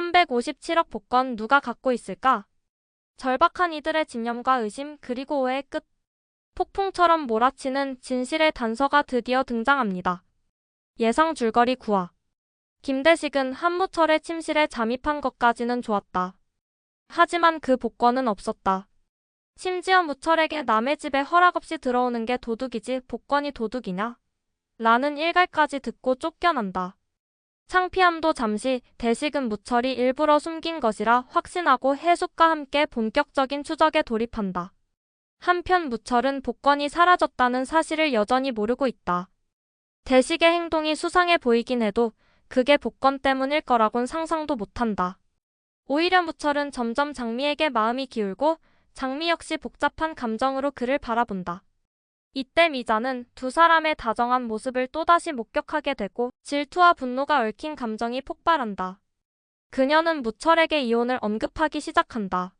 357억 복권 누가 갖고 있을까? 절박한 이들의 집념과 의심 그리고 오해의 끝. 폭풍처럼 몰아치는 진실의 단서가 드디어 등장합니다. 예상 줄거리 9화. 김대식은 한무철의 침실에 잠입한 것까지는 좋았다. 하지만 그 복권은 없었다. 심지어 무철에게 남의 집에 허락 없이 들어오는 게 도둑이지 복권이 도둑이냐? 라는 일갈까지 듣고 쫓겨난다. 창피함도 잠시 대식은 무철이 일부러 숨긴 것이라 확신하고 해숙과 함께 본격적인 추적에 돌입한다. 한편 무철은 복권이 사라졌다는 사실을 여전히 모르고 있다. 대식의 행동이 수상해 보이긴 해도 그게 복권 때문일 거라곤 상상도 못한다. 오히려 무철은 점점 장미에게 마음이 기울고 장미 역시 복잡한 감정으로 그를 바라본다. 이때 미자는 두 사람의 다정한 모습을 또다시 목격하게 되고 질투와 분노가 얽힌 감정이 폭발한다. 그녀는 무철에게 이혼을 언급하기 시작한다.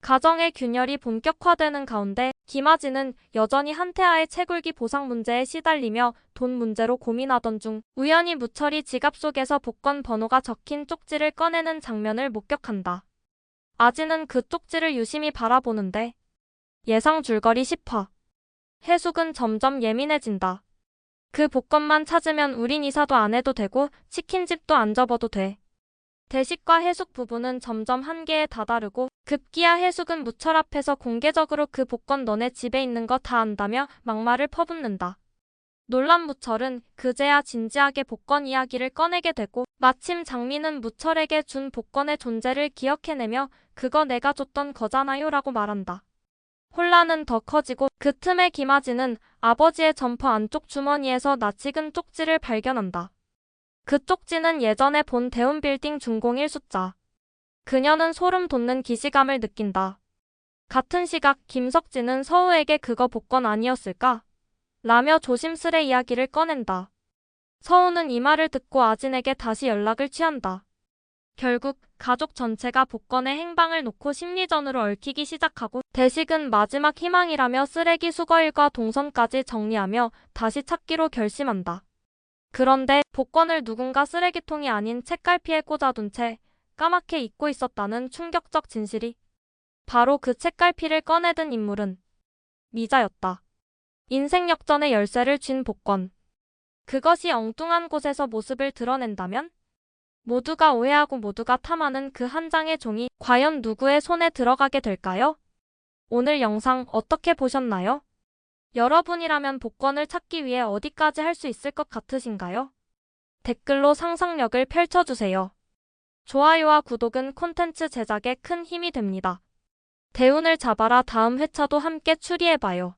가정의 균열이 본격화되는 가운데 김아지는 여전히 한태아의 채굴기 보상 문제에 시달리며 돈 문제로 고민하던 중 우연히 무철이 지갑 속에서 복권 번호가 적힌 쪽지를 꺼내는 장면을 목격한다. 아지는 그 쪽지를 유심히 바라보는데 예상 줄거리 10화 해숙은 점점 예민해진다. 그 복권만 찾으면 우린 이사도 안 해도 되고 치킨집도 안 접어도 돼. 대식과 해숙 부부는 점점 한계에 다다르고 급기야 해숙은 무철 앞에서 공개적으로 그 복권 너네 집에 있는 거 다 안다며 막말을 퍼붓는다. 놀란 무철은 그제야 진지하게 복권 이야기를 꺼내게 되고 마침 장미는 무철에게 준 복권의 존재를 기억해내며 그거 내가 줬던 거잖아요 라고 말한다. 혼란은 더 커지고 그 틈에 김아지는 아버지의 점퍼 안쪽 주머니에서 낯익은 쪽지를 발견한다. 그 쪽지는 예전에 본 대운빌딩 중공일 숫자. 그녀는 소름 돋는 기시감을 느낀다. 같은 시각 김석진은 서우에게 그거 복권 아니었을까? 라며 조심스레 이야기를 꺼낸다. 서우는 이 말을 듣고 아진에게 다시 연락을 취한다. 결국 가족 전체가 복권의 행방을 놓고 심리전으로 얽히기 시작하고 대식은 마지막 희망이라며 쓰레기 수거일과 동선까지 정리하며 다시 찾기로 결심한다. 그런데 복권을 누군가 쓰레기통이 아닌 책갈피에 꽂아둔 채 까맣게 잊고 있었다는 충격적 진실이 바로 그 책갈피를 꺼내든 인물은 미자였다. 인생 역전의 열쇠를 쥔 복권. 그것이 엉뚱한 곳에서 모습을 드러낸다면 모두가 오해하고 모두가 탐하는 그 한 장의 종이 과연 누구의 손에 들어가게 될까요? 오늘 영상 어떻게 보셨나요? 여러분이라면 복권을 찾기 위해 어디까지 할 수 있을 것 같으신가요? 댓글로 상상력을 펼쳐주세요. 좋아요와 구독은 콘텐츠 제작에 큰 힘이 됩니다. 대운을 잡아라 다음 회차도 함께 추리해봐요.